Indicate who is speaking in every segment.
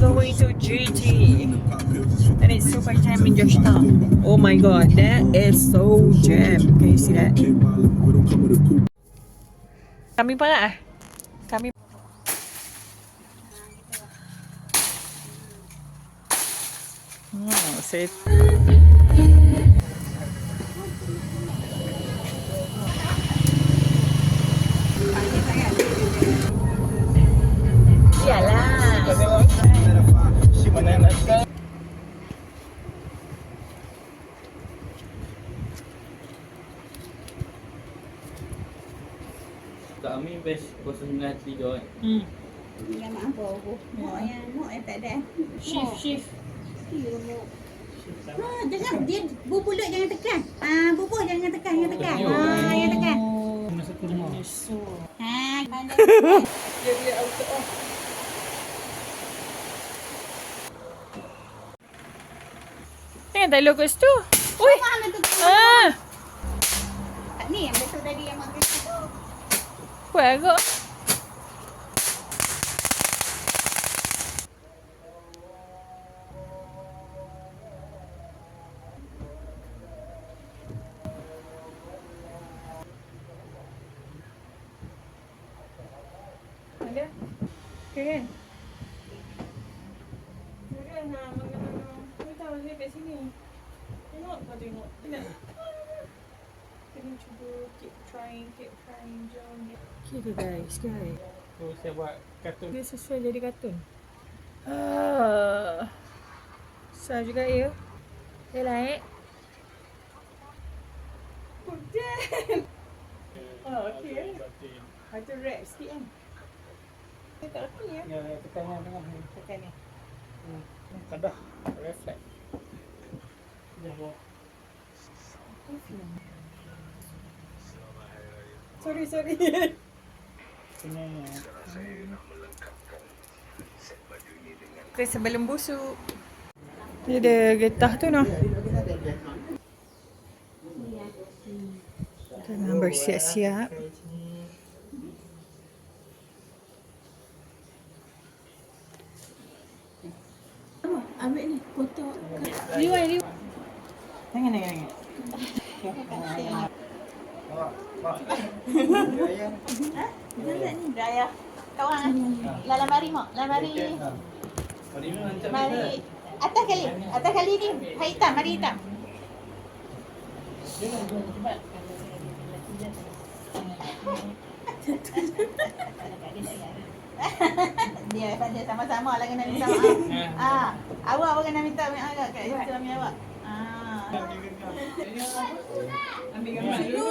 Speaker 1: going to GT. And it's super jam in Georgetown. Oh my god, that is so jam. Can you see that? Kami pa nga. Kami. Hmm, safe. Iyalah.
Speaker 2: Kami best 093 kan.
Speaker 1: Hmm.
Speaker 3: Yang mak apa aku? Mak yang mak yang tak ada.
Speaker 1: Shift, shift.
Speaker 3: Ha, jangan dia bubulut jangan tekan. Ah, bubuh jangan tekan, jangan tekan. Ha, jangan tekan.
Speaker 2: Masa tu rumah.
Speaker 3: Ha, mana?
Speaker 1: Dia dia auto off. Tengah tak logo tu. Ui.
Speaker 3: Mana tu?
Speaker 1: Ah.
Speaker 3: Tak ni yang betul tadi yang mak kata tu.
Speaker 1: Kuat agak. Okay guys, guys.
Speaker 2: Tu saya buat kartun.
Speaker 1: Dia sesuai jadi kartun. Ah. Susah juga ya. Dia naik. Hujan. Oh, okey. Ada rap sikit kan. Dia tak rapi ya.
Speaker 2: Ya, tekannya tengah ni.
Speaker 1: Tekan ni.
Speaker 2: Hmm. Kadah. Reflect. Dah buat.
Speaker 1: Sorry, sorry.
Speaker 2: Kena
Speaker 1: Kita sebelum busuk. Dia ada getah tu noh. Tengah bersiap-siap.
Speaker 3: Ambil ni foto.
Speaker 1: Liwai, liwai. Jangan, jangan, jangan.
Speaker 3: Jangan ni daya. Kawan. Lala mari mak. Lala mari. Mari. Atas kali. Atas kali ni. Hai hitam, mari hitam. dia pada sama-sama lah kena minta maaf. ah, awak pun kena minta maaf agak kat suami awak. Ah.
Speaker 1: Ambil gambar dulu.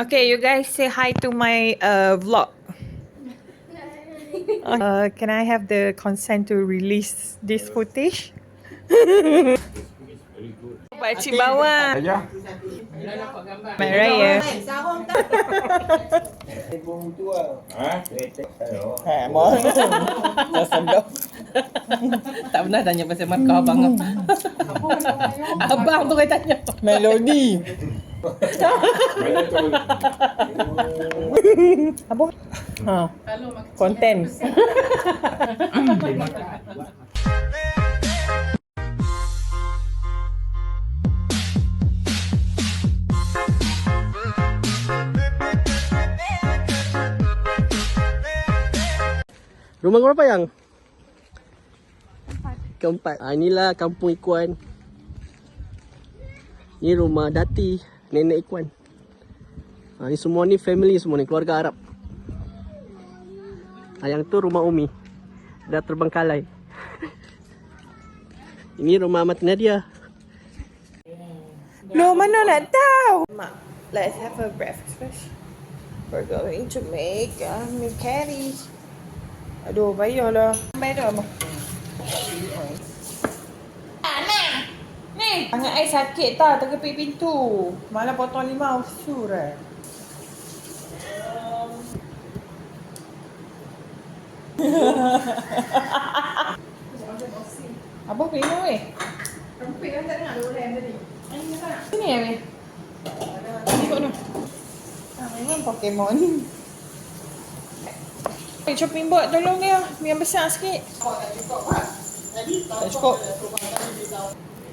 Speaker 1: Okay, you guys say hi to my uh, vlog. Uh, can I have the consent to release this footage? Pakcik bawa.
Speaker 4: Ayah.
Speaker 1: Mat Raya.
Speaker 4: Ha?
Speaker 5: Ha, mau. Dah sedap. tak pernah tanya pasal markah abang apa. abang tu kata tanya. Melodi. Apa? Ha. Konten.
Speaker 6: Rumah kau berapa yang? Keempat. Ah, inilah kampung Ikuan. Ni rumah Dati, nenek Ikuan. Ah, ni semua ni family semua ni, keluarga Arab. Ah, yang tu rumah Umi. Dah terbengkalai. Ini rumah Mat Nadia.
Speaker 1: No, mana nak tahu? Mak, let's have a breakfast first. We're going to make um, curry. Aduh, payahlah. Bayar dah, Mak. Ni. Tangan I sakit tau terkepit pintu. Malah potong lima usur eh. Apa kena weh?
Speaker 3: Rempit kan tak dengar dua lem tadi.
Speaker 1: Sini ya weh. Tengok tu. Ah, memang Pokemon. Eh, chopping board tolong dia. Biar besar sikit. Tak cukup.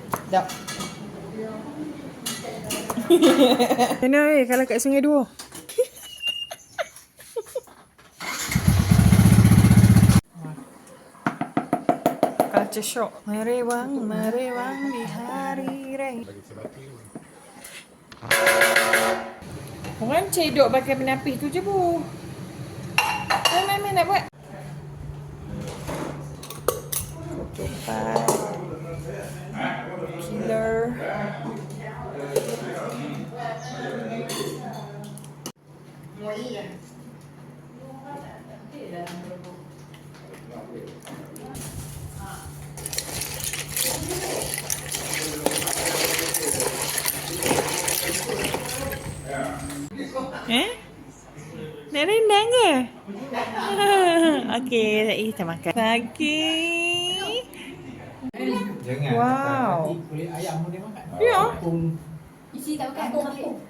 Speaker 1: Sekejap. Kena eh kalau kat sungai dua. Culture shock. Merewang, merewang di hari raya. Orang cedok pakai penapis tu je bu. Main, main, main nak buat. Ketupat. Eh? Nak rendang ke? Okey, eh, kita makan. Pagi.
Speaker 2: Jangan.
Speaker 1: Wow.
Speaker 2: Kulit ayam dia makan.
Speaker 1: Ya.
Speaker 7: Isi tak pakai kampung.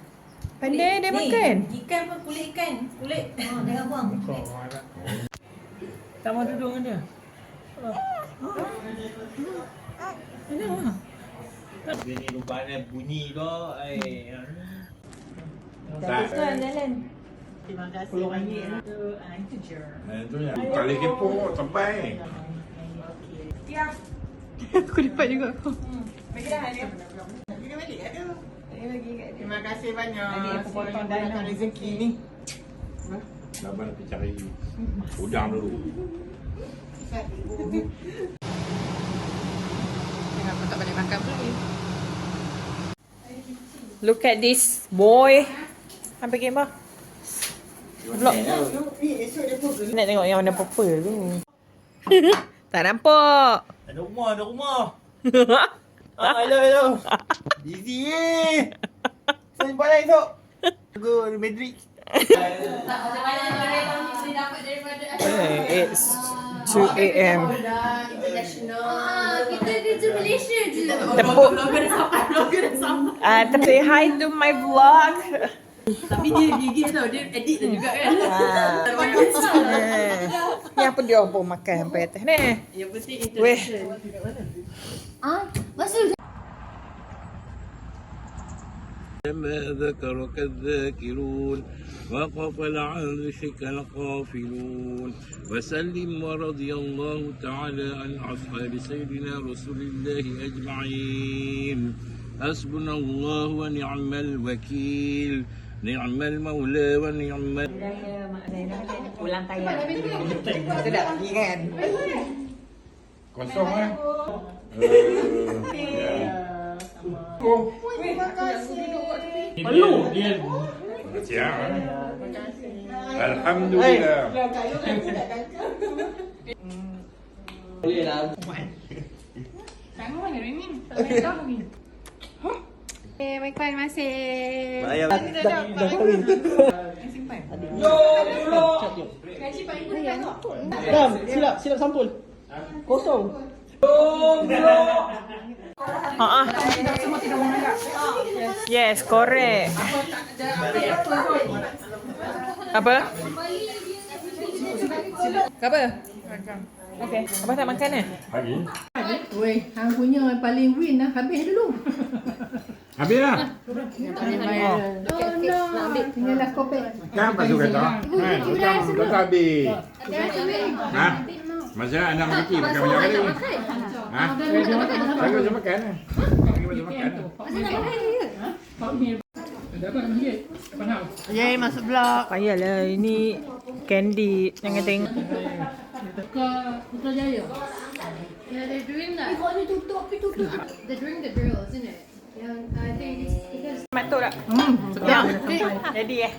Speaker 1: Pandai dia makan.
Speaker 7: Ikan pun kulit ikan. Kulit. Oh, jangan buang.
Speaker 1: Tak mau duduk dengan dia.
Speaker 8: Dia ni rupanya bunyi tu eh.
Speaker 4: Tak.
Speaker 3: Terima kasih banyak. Ah, itu je.
Speaker 4: Itu ya. Kali kepo sampai.
Speaker 1: Aku lipat juga aku.
Speaker 3: Bagi dah dia. Kat dia. Terima kasih banyak. Tadi aku potong dah rezeki ni.
Speaker 4: Abang nak cari udang dulu.
Speaker 3: Kenapa tak boleh makan pula ni?
Speaker 1: Look at this boy. Apa game apa? Vlog. Nak tengok yang warna purple tu. tak nampak.
Speaker 8: Ada rumah, ada rumah. Ah, hello, hello. Busy eh. Saya jumpa lagi esok. Go Madrid.
Speaker 1: Eh, It's 2 a.m.
Speaker 7: Ah, kita kerja Malaysia je.
Speaker 1: Tepuk. Ah, uh, say hi to my vlog.
Speaker 7: Tapi dia gigit tau. Dia edit tu juga kan.
Speaker 1: Ah. Eh. Ni apa dia pun makan sampai atas ni.
Speaker 7: Yang penting
Speaker 1: Weh.
Speaker 7: Ah, masuk
Speaker 9: ما ذكرك الذاكرون وغفل عن ذكرك الغافلون وسلم ورضي الله تعالى عن أصحاب سيدنا رسول الله أجمعين حسبنا الله ونعم الوكيل Ni'mal maula wa ni'mal.
Speaker 3: Ulang tayang Kita dah pergi kan?
Speaker 4: Kosong eh?
Speaker 2: kan Terima kasih Malu dia
Speaker 4: Terima kasih Alhamdulillah.
Speaker 5: Boleh lah. Tak mahu mana ringin.
Speaker 1: Tak mahu ringin Eh, baik-baik masih.
Speaker 8: Ayam.
Speaker 5: Dah, dah kahwin. Dam, silap, silap sampul. Kosong.
Speaker 1: Ha ah. Yes, correct. Apa? Apa? Okay. Apa tak makan eh?
Speaker 4: Hari.
Speaker 7: Weh, hang punya paling win lah. Habis dulu.
Speaker 4: Habis lah.
Speaker 7: Oh no. Tinggallah kopek.
Speaker 4: Kan pasal kata. Ha, dah habis. Ha? Masa anak kecil makan banyak kali. Ha? Lagi macam makan. Lagi macam makan.
Speaker 3: Yay, masuk vlog.
Speaker 1: Payahlah ini candy. Jangan tengok.
Speaker 7: Putrajaya. Yeah, they're doing that. They're doing the drill, isn't it? Yeah,
Speaker 1: Matuk tak? Hmm, sedap. Jadi eh.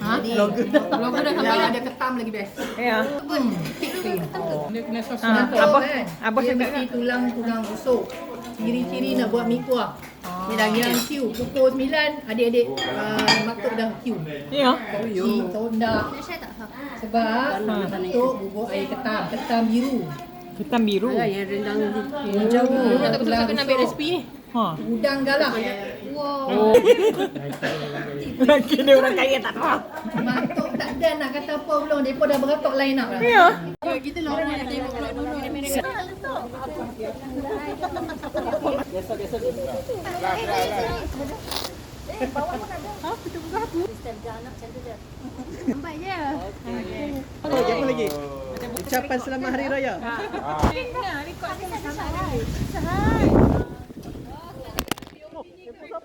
Speaker 10: Ha? Logo. Logo dah sampai ada ketam lagi best.
Speaker 1: Ya.
Speaker 11: Dia kena sos
Speaker 1: Ha, abah, abah
Speaker 10: Dia
Speaker 1: cakap
Speaker 10: mesti tulang tulang rusuk. Ciri-ciri nak buat mi kuah. Dia dah yang queue. Pukul 9 adik-adik uh, maktuk dah queue.
Speaker 1: Ya.
Speaker 10: Kopi, tondak. Sebab maktuk bubuk air ketam. Ketam biru.
Speaker 1: Hitam biru.
Speaker 10: yang rendang yang jauh. Tak betul kena ambil resipi ni.
Speaker 1: Ha.
Speaker 10: Udang galah.
Speaker 1: Oh. Lagi dia orang kaya tak tahu.
Speaker 10: Maktuk tak ada nak kata apa belum. Mereka dah beratok line up lah.
Speaker 1: Ya.
Speaker 10: Kita lah orang nak tengok dulu.
Speaker 5: Apa lagi? Ucapan selamat hari raya.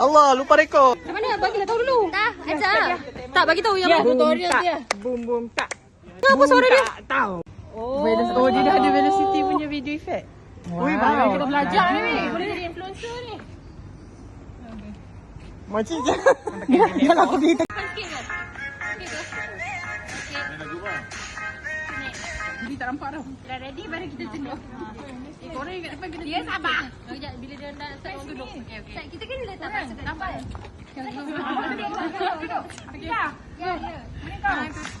Speaker 5: Allah lupa rekod.
Speaker 10: Mana? Bagilah tahu dulu. Tak, ajar. Tak, bagi tahu yang tutorial dia.
Speaker 1: Boom boom tak.
Speaker 10: Apa suara dia?
Speaker 1: Tak tahu.
Speaker 5: Oh, oh dia dah ada velocity punya video effect.
Speaker 1: Ui,
Speaker 10: Kita belajar ni. Boleh jadi influencer ni.
Speaker 5: Macam je. Dia lah pergi
Speaker 10: Jadi tak nampak dah. Dah ready baru kita tengok. Eh, korang kat depan kita Dia sabar. Sekejap, bila dia nak start orang duduk. Okay, okay. Kita kan letak tak suka nampak. Ya, ya, ya.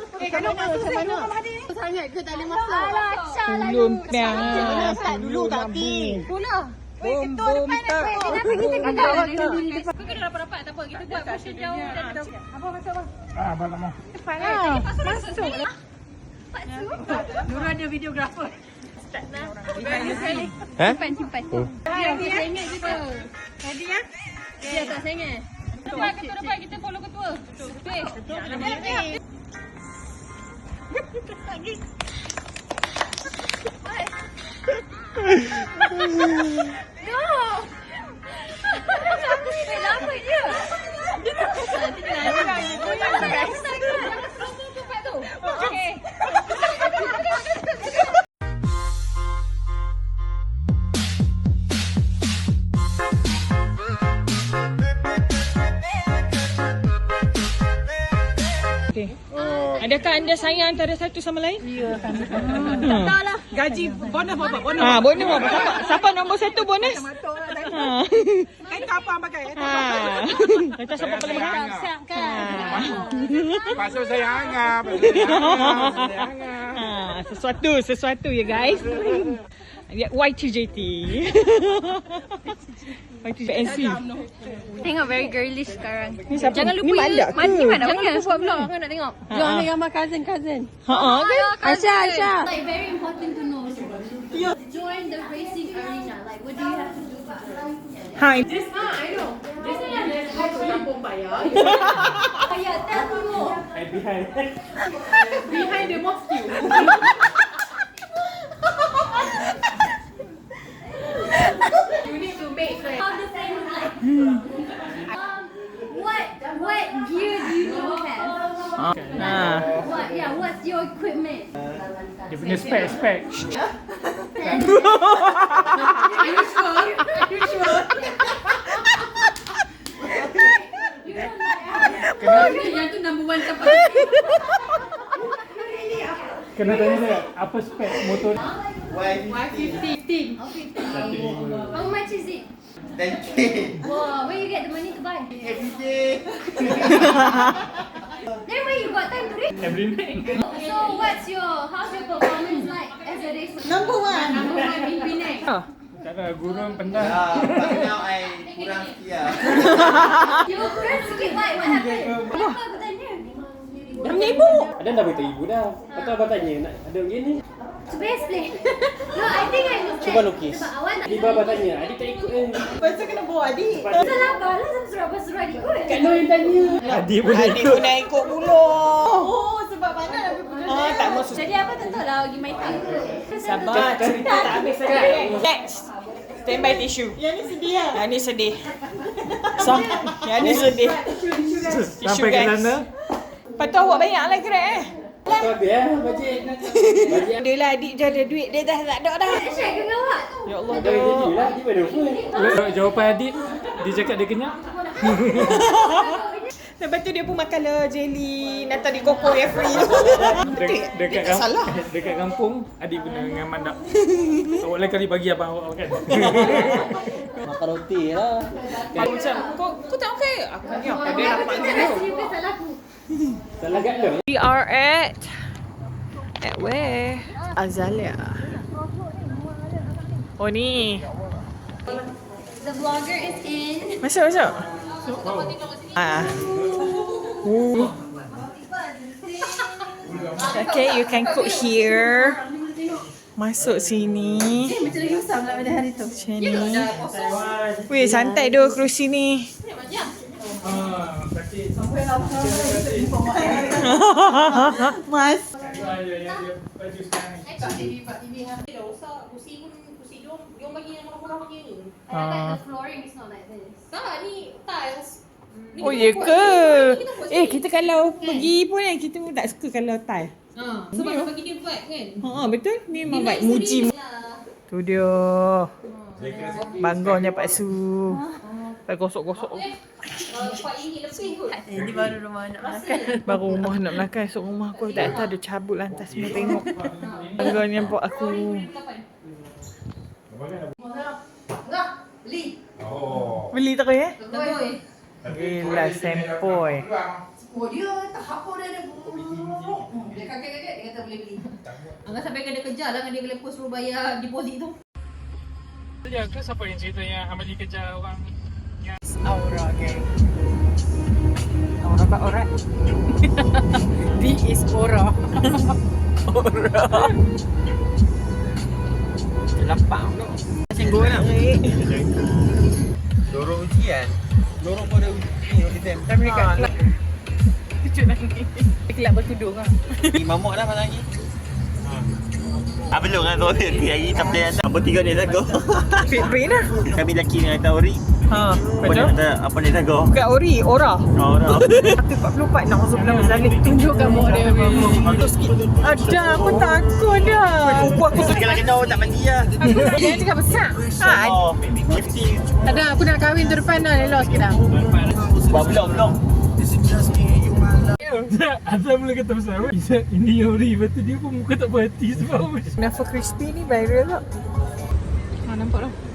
Speaker 10: Sangat ke tak boleh masuk?
Speaker 1: Belum piang.
Speaker 5: start dulu tapi.
Speaker 10: Pula.
Speaker 1: Boom boom tak.
Speaker 10: Kau kena rapat-rapat tak apa. Kita buat motion jauh dan Apa masuk apa?
Speaker 7: Ah, abang tak mau.
Speaker 10: Masuk. Nura ada videographer.
Speaker 4: Ha?
Speaker 10: Simpan, simpan. Dia dia sengit kita. Ready ya? Dia tak sengit. Depan, ketua depan. Kita follow ketua. Okey. No! Lama je. Nanti kita Okay.
Speaker 1: Adakah anda sayang antara satu sama lain? Ya, kami. Tak lah. Gaji bonus berapa? Bonus. Ha, bonus berapa? Siapa, siapa nombor satu bonus? Ha.
Speaker 5: Kain apa pakai?
Speaker 1: Ha. Kita siapa paling mahal?
Speaker 4: Pasal saya anggap. Pasal saya anggap.
Speaker 1: Ha, sesuatu, sesuatu ya guys. Ya, Y2JT. Y2JNC.
Speaker 10: Tengok very girlish sekarang.
Speaker 1: Ni siapa?
Speaker 10: Jangan lupa
Speaker 1: Ni mak
Speaker 10: ya.
Speaker 1: ke?
Speaker 10: Mandi mana? Jangan lupa buat vlog. Kau nak tengok.
Speaker 1: Jom ambil
Speaker 10: gambar cousin cousin.
Speaker 1: Ha ah, kan?
Speaker 10: Aisyah, Aisyah.
Speaker 2: like very important to know join the racing arena like what do you have to do join
Speaker 1: Hai.
Speaker 10: Ah, I know. This one is kampung payah.
Speaker 2: oh yeah tell me more
Speaker 10: Behind the mosque.
Speaker 2: flashback. Are you
Speaker 7: sure?
Speaker 10: Are you sure? Kena yang tu number one sampai.
Speaker 2: Kena tanya dia apa spek motor ni?
Speaker 10: Y50. 15. How much is it?
Speaker 12: 10k.
Speaker 10: Wow, where you get the money to buy? Every day got time to read?
Speaker 2: Every night.
Speaker 10: So what's your, how's your performance like as a racer?
Speaker 1: Number one.
Speaker 10: Number one in Penang.
Speaker 2: Tak ada gurun pendas.
Speaker 12: Ah, but now I kurang sikit lah.
Speaker 10: You kurang sikit, why? What happened? Kenapa aku tanya?
Speaker 1: Dah menipu.
Speaker 13: Ada dah beritahu ibu dah. Lepas abang tanya nak ada gini.
Speaker 10: To best play. no, I think I understand.
Speaker 13: Cuba lukis.
Speaker 10: Sebab awak nak
Speaker 13: tanya, adik tak ikut kan?
Speaker 1: Lepas tu kena bawa adik.
Speaker 10: Salah apa lah sama surat-surat ikut.
Speaker 13: Kak Nur yang tanya.
Speaker 2: Adik boleh
Speaker 1: Adik pun nak ikut pula. Oh, sebab mana nak pergi Ah, tak maksud.
Speaker 10: Jadi apa tentu lah pergi main time.
Speaker 1: Sabar, cerita tak habis lagi. Next. Standby tisu. Yang ni sedih lah. Yang ni sedih. So, yang ni sedih. Tisu
Speaker 2: Sampai ke
Speaker 1: guys.
Speaker 2: sana.
Speaker 1: Lepas tu awak banyak lah kira eh.
Speaker 13: Kau habis lah bajet. Bajet.
Speaker 1: Dia lah adik je ada duit dia dah tak ada dah. Ya Allah
Speaker 13: Ada jadi lah. Dia.
Speaker 2: Jawapan adik, dia cakap dia kenyang.
Speaker 1: Lepas tu dia pun makan lah jelly, nata di koko yang free.
Speaker 2: Dek, dekat,
Speaker 1: tak salah.
Speaker 2: dekat kampung, adik pernah dengan mandak. Awak lain kali bagi abang awak makan.
Speaker 13: Makan roti lah.
Speaker 1: Aku macam, kau, kau tak okey? Aku ni apa dia
Speaker 10: Aku
Speaker 1: dapat
Speaker 10: tinggal
Speaker 1: We are at at where? Azalea. Oh ni.
Speaker 10: The vlogger is in.
Speaker 1: Masuk masuk. Ah. Ooh. Okay, you can cook here. Masuk sini.
Speaker 10: Macam lagi lah pada hari tu.
Speaker 1: Macam ni. Weh, santai doh kerusi ni. Mas.
Speaker 10: Uh, the flooring is not like this.
Speaker 1: Oh ya ke? Eh kita kalau pergi pun kan kita pun tak suka kalau tile.
Speaker 7: Ha, sebab dia bagi dia vibe kan.
Speaker 1: Ha betul. Ni memang baik muji. Tu dia. Bangganya Pak Su. Tak gosok-gosok.
Speaker 7: Ini baru rumah nak makan.
Speaker 1: Baru rumah nak makan. Esok rumah aku tak tahu ada cabut lantas semua tengok. Bangganya Pak aku.
Speaker 4: Oh.
Speaker 1: Beli tak ya?
Speaker 7: Boy.
Speaker 1: Gila sempoi.
Speaker 7: Oh dia tak apa dia dia. Dia kaget-kaget dia kata boleh beli. Angah sampai kena kejar lah dengan dia kena post suruh bayar deposit tu.
Speaker 2: Ya ke siapa yang cerita yang Amali kejar orang
Speaker 1: Aura gang. Aura pak ora. This is aura. aura. Lapang tu. Macam gua nak.
Speaker 12: Dorong ujian. Dorong pada ujian.
Speaker 1: Kami dekat kelab. Cucuk nangis. Kelab bertudung lah.
Speaker 12: Ni mamuk dah malam ni. Ah belum kan kau ni hari sampai apa tiga ni tago.
Speaker 1: Fit brain lah.
Speaker 12: Kami lelaki ni kata ori.
Speaker 1: Ha,
Speaker 12: Apa dia
Speaker 1: betul.
Speaker 12: kata apa ni tago.
Speaker 1: Bukan ori, aura.
Speaker 12: Oh dah.
Speaker 1: 144 nak masuk dalam zalik. Tunjukkan muka dia. Mantul sikit. Ada, aku takut dah. Aku aku suka.
Speaker 12: Kalau kita orang tak mandi lah.
Speaker 1: Dia cakap besar. Ha,
Speaker 12: Oh, 50.
Speaker 7: Ada aku nak kahwin tu depan dah lelos kita.
Speaker 12: Buat belum belum.
Speaker 2: Azam mula kata pasal apa Izzat ini Yori Lepas tu dia pun muka tak berhati sebab apa
Speaker 1: Nafa crispy ni viral tak?
Speaker 7: Ha nampak dah.